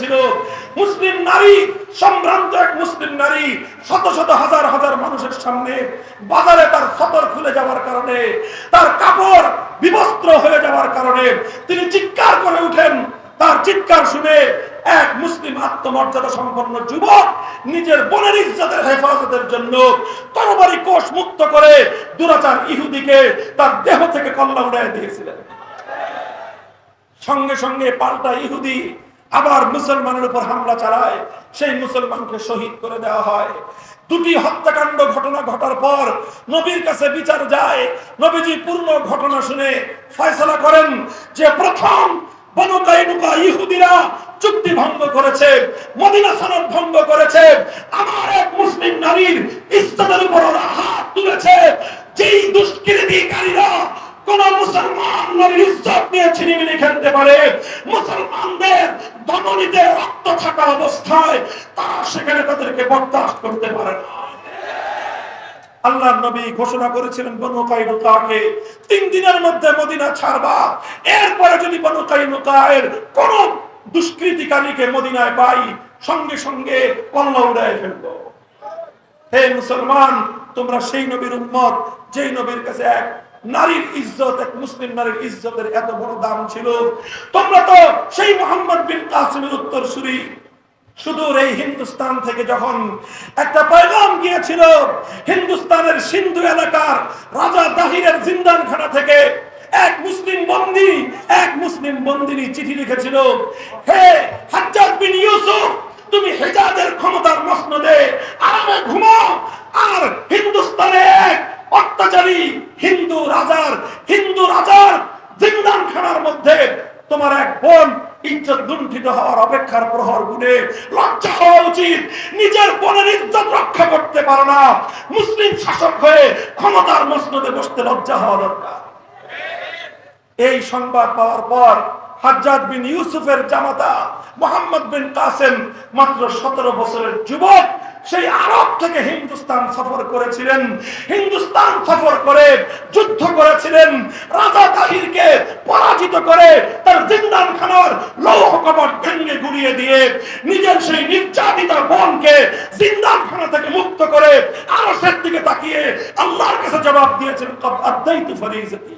ছিল। মুসলিম নারী, সম্ভ্রান্ত এক মুসলিম নারী, শত শত হাজার হাজার মানুষের সামনে বাজারে তার সতর খুলে যাওয়ার কারণে, তার কাপড় বিবস্ত্র হয়ে যাওয়ার কারণে তিনি চিৎকার করে উঠেন। তার চিৎকার শুনে এক মুসলিম আত্মমর্যাদা সম্পন্ন যুবক নিজের বোনের ইজ্জতের হেফাজতের জন্য তরবারি কোষ মুক্ত করে দুরাচার ইহুদিকে তার দেহ থেকে কল্লা উড়াই দিয়েছিলেন। সঙ্গে সঙ্গে পাল্টা ইহুদি আবার মুসলমানের উপর হামলা চালায়, সেই মুসলমানকে শহীদ করে দেওয়া হয়। দুটি হত্যাকাণ্ড ঘটনা ঘটার পর নবীর কাছে বিচার যায়। নবীজি পূর্ণ ঘটনা শুনে ফয়সলা করেন যে প্রথম ইহুদিরা চুক্তি ভঙ্গ করেছে, মদিনা সনদ ভঙ্গ করেছে। আমার এক মুসলিম নারীর ইজ্জতের উপর হাত তুলেছে। যেই দুষ্কৃতিকারীরা কোন মুসলমান নারীর ইজ্জত নিয়ে ছিনিমিনি খেলতে পারে, মুসলমানদের ধমনীতে রক্ত থাকা অবস্থায় তারা সেখানে তাদেরকে বরদাস্ত করতে পারে না। আল্লাহ নবী ঘোষণা করেছিলেন, বনু কাইনুকাকে তিন দিনের মধ্যে মদিনা ছাড়বা। এরপরে যদি বনু কাইনুকায়ের কোন দুষ্কৃতিকারীকে মদিনায় পাই, সঙ্গে সঙ্গে কল্লা উড়ায় ফেলব। হে মুসলমান, তোমরা সেই নবীর উম্মত, যেই নবীর কাছে এক নারীর ইজ্জত, এক মুসলিম নারীর ইজ্জতের এত বড় দাম ছিল। তোমরা তো সেই মোহাম্মদ বিন কাসিমের উত্তরসূরি। সুদূর এই হিন্দুস্তান থেকে যখন একটা পয়গাম গিয়েছিল, হিন্দুস্তানের সিন্ধু এলাকার রাজা দাহিরের জিন্দানখানা থেকে এক মুসলিম বন্দী, এক মুসলিম বন্দিনী চিঠি লিখেছিল, হে তোমার এক বোন ইজ্জত লুণ্ঠিত হওয়ার অপেক্ষার প্রহর গুনে লজ্জা হওয়া উচিত। নিজের বোনের ইজ্জত রক্ষা করতে পারো না। মুসলিম শাসক হয়ে ক্ষমতার মসনদে বসতে লজ্জা হওয়া দরকার। এই সংবাদ পাওয়ার পর হাজ্জাদ বিন ইউসুফের জামাতা মোহাম্মদ বিন কাসেম মাত্র সতেরো বছরের যুবক, সেই আরব থেকে হিন্দুস্তান সফর করেছিলেন। হিন্দুস্তান সফর করে যুদ্ধ করেছিলেন। রাজা তাহিরকে পরাজিত করে তার জিন্দান খানার লৌহ কবর ভেঙে গুড়িয়ে দিয়ে নিজের সেই নির্যাতিতা বোনকে জিন্দান খানা থেকে মুক্ত করে আরশের দিকে তাকিয়ে আল্লাহর কাছে জবাব দিয়েছেন, কব আদাইতু ফরিজতি।